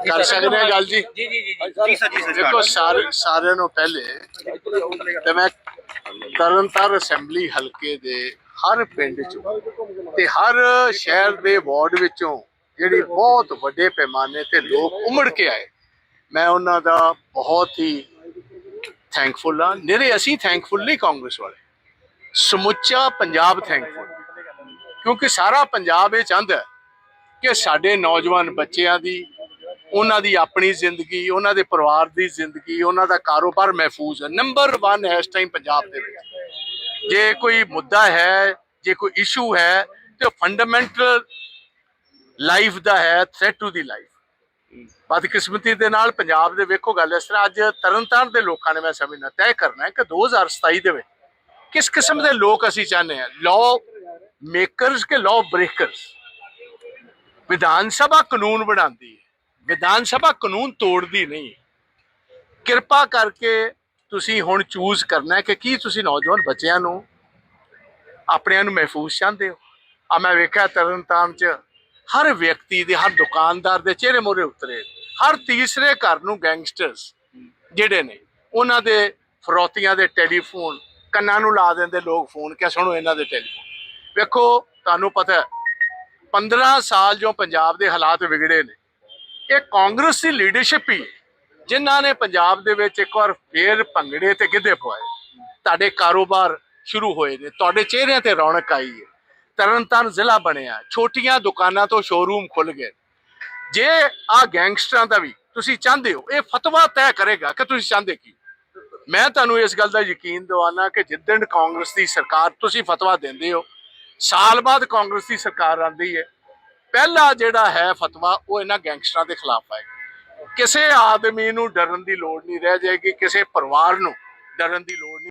ਕਰ ਸਕਦੇ ਹਾਂ ਗੱਲ ਜੀ? ਜੀ ਜੀ ਜੀ ਜੀ। ਸਰ ਜੀ ਦੇਖੋ ਸਾਰੇ ਸਾਰਿਆਂ ਨੂੰ ਪਹਿਲੇ ਤੇ ਮੈਂ ਤਰਨਤਾਰਨ ਅਸੈਂਬਲੀ ਹਲਕੇ ਦੇ ਹਰ ਪਿੰਡ ਚੋਂ ਤੇ ਹਰ ਸ਼ਹਿਰ ਦੇ ਵਾਰਡ ਵਿੱਚੋਂ ਜਿਹੜੀ ਬਹੁਤ ਵੱਡੇ ਪੈਮਾਨੇ ਤੇ ਲੋਕ ਉਮੜ ਕੇ ਆਏ। ਮੈਂ ਉਹਨਾਂ ਦਾ ਬਹੁਤ ਹੀ ਥੈਂਕਫੁਲ ਹਾਂ। ਨਿਰੇ ਅਸੀਂ ਥੈਂਕਫੁਲ ਨਹੀਂ ਕਾਂਗਰਸ ਵਾਲੇ। ਸਮੁੱਚਾ ਪੰਜਾਬ ਥੈਂਕਫੁਲ ਕਿਉਂਕਿ ਸਾਰਾ ਪੰਜਾਬ ਇਹ ਚਾਹੁੰਦਾ ਹੈ ਕਿ ਸਾਡੇ ਨੌਜਵਾਨ ਬੱਚਿਆਂ ਦੀ ਉਹਨਾਂ ਦੀ ਆਪਣੀ ਜ਼ਿੰਦਗੀ, ਉਹਨਾਂ ਦੇ ਪਰਿਵਾਰ ਦੀ ਜ਼ਿੰਦਗੀ, ਉਹਨਾਂ ਦਾ ਕਾਰੋਬਾਰ ਮਹਿਫੂਜ਼ ਹੈ। ਨੰਬਰ 1 ਹੈ ਇਸ ਟਾਈਮ ਪੰਜਾਬ ਦੇ ਵਿੱਚ। ਜੇ ਕੋਈ ਮੁੱਦਾ ਹੈ, ਜੇ ਕੋਈ ਇਸ਼ੂ ਹੈ, ਤੇ ਫੰਡਾਮੈਂਟਲ ਲਾਈਫ ਦਾ ਹੈ ਥ੍ਰੈਟ ਟੂ ਦੀ ਲਾਈਫ ਬਦਕਿਸਮਤੀ ਦੇ ਨਾਲ ਪੰਜਾਬ ਦੇ ਵੇਖੋ ਗੱਲ, ਇਸ ਤਰ੍ਹਾਂ ਅੱਜ ਤਰਨਤਾਰਨ ਦੇ ਲੋਕਾਂ ਨੇ ਮੈਂ ਸਮਝਣਾ ਤੈਅ ਕਰਨਾ ਹੈ ਕਿ 2027 ਦੇ ਵਿੱਚ ਕਿਸ ਕਿਸਮ ਦੇ ਲੋਕ ਅਸੀਂ ਚਾਹੁੰਦੇ ਹਾਂ? ਲਾਅ ਮੇਕਰਸ ਕੇ ਲਾਅ ਬ੍ਰੇਕਰਸ ਵਿਧਾਨ ਸਭਾ ਕਾਨੂੰਨ ਬਣਾਉਂਦੀ ਹੈ। ਵਿਧਾਨ ਸਭਾ ਕਾਨੂੰਨ ਤੋੜਦੀ ਨਹੀਂ। ਕਿਰਪਾ ਕਰਕੇ ਤੁਸੀਂ ਹੁਣ ਚੂਜ਼ ਕਰਨਾ ਹੈ ਕਿ ਕੀ ਤੁਸੀਂ ਨੌਜਵਾਨ ਬੱਚਿਆਂ ਨੂੰ ਆਪਣਿਆਂ ਨੂੰ ਮਹਿਫੂਜ਼ ਚਾਹੁੰਦੇ ਹੋ। ਆ ਮੈਂ ਵੇਖਿਆ ਤਰਨਤਾਰਨ ਚ ਹਰ ਵਿਅਕਤੀ ਦੇ, ਹਰ ਦੁਕਾਨਦਾਰ ਦੇ ਚਿਹਰੇ ਮੋਰੇ ਉਤਰੇ। ਹਰ ਤੀਸਰੇ ਘਰ ਨੂੰ ਗੈਂਗਸਟਰਸ ਜਿਹੜੇ ਨੇ, ਉਹਨਾਂ ਦੇ ਫਰੋਤੀਆਂ ਦੇ ਟੈਲੀਫੋਨ, ਕੰਨਾਂ ਨੂੰ ਲਾ ਦਿੰਦੇ ਲੋਕ ਫੋਨ ਕਿ ਸੁਣੋ ਇਹਨਾਂ ਦੇ ਟੈਲੀਫੋਨ। ਵੇਖੋ, ਤੁਹਾਨੂੰ ਪਤਾ ਹੈ 15 ਸਾਲ ਜੋ ਪੰਜਾਬ ਦੇ ਹਾਲਾਤ ਵਿਗੜੇ ਨੇ ਇਹ ਕਾਂਗਰਸ ਦੀ ਲੀਡਰਸ਼ਿਪ ਹੀ ਹੈ, ਜਿਨ੍ਹਾਂ ਨੇ ਪੰਜਾਬ ਦੇ ਵਿੱਚ ਇੱਕ ਵਾਰ ਫੇਰ ਭੰਗੜੇ ਤੇ ਗਿੱਧੇ ਪਵਾਏ। ਤੁਹਾਡੇ ਕਾਰੋਬਾਰ ਸ਼ੁਰੂ ਹੋਏ ਨੇ ਤੁਹਾਡੇ ਚਿਹਰਿਆਂ ਤੇ ਰੌਣਕ ਆਈ ਹੈ। ਤਰਨਤਾਰਨ ਜ਼ਿਲ੍ਹਾ ਬਣਿਆ ਛੋਟੀਆਂ ਦੁਕਾਨਾਂ ਤੋਂ ਸ਼ੋਰੂਮ ਖੁੱਲ ਗਏ। ਜੇ ਆ ਗੈਂਗਸਟਰਾਂ ਦਾ ਵੀ ਤੁਸੀਂ ਚਾਹੁੰਦੇ ਹੋ ਇਹ ਫਤਵਾ ਤੈਅ ਕਰੇਗਾ ਕਿ ਤੁਸੀਂ ਚਾਹੁੰਦੇ ਕੀ? ਮੈਂ ਤੁਹਾਨੂੰ ਇਸ ਗੱਲ ਦਾ ਯਕੀਨ ਦਿਵਾਨਾ ਕਿ ਜਿੱਦਣ ਕਾਂਗਰਸ ਦੀ ਸਰਕਾਰ ਤੁਸੀਂ ਫਤਵਾ ਦਿੰਦੇ ਹੋ ਸਾਲ ਬਾਅਦ ਕਾਂਗਰਸ ਦੀ ਸਰਕਾਰ ਆਉਂਦੀ ਹੈ ਪਹਿਲਾ ਜਿਹੜਾ ਹੈ ਫਤਵਾ ਉਹ ਇਹਨਾਂ ਗੈਂਗਸਟਰਾਂ ਦੇ ਖਿਲਾਫ ਆਏਗਾ ਕਿਸੇ ਆਦਮੀ ਨੂੰ ਡਰਨ ਦੀ ਲੋੜ ਨਹੀਂ ਰਹਿ ਜਾਏਗੀ, ਕਿਸੇ ਪਰਿਵਾਰ ਨੂੰ ਡਰਨ ਦੀ ਲੋੜ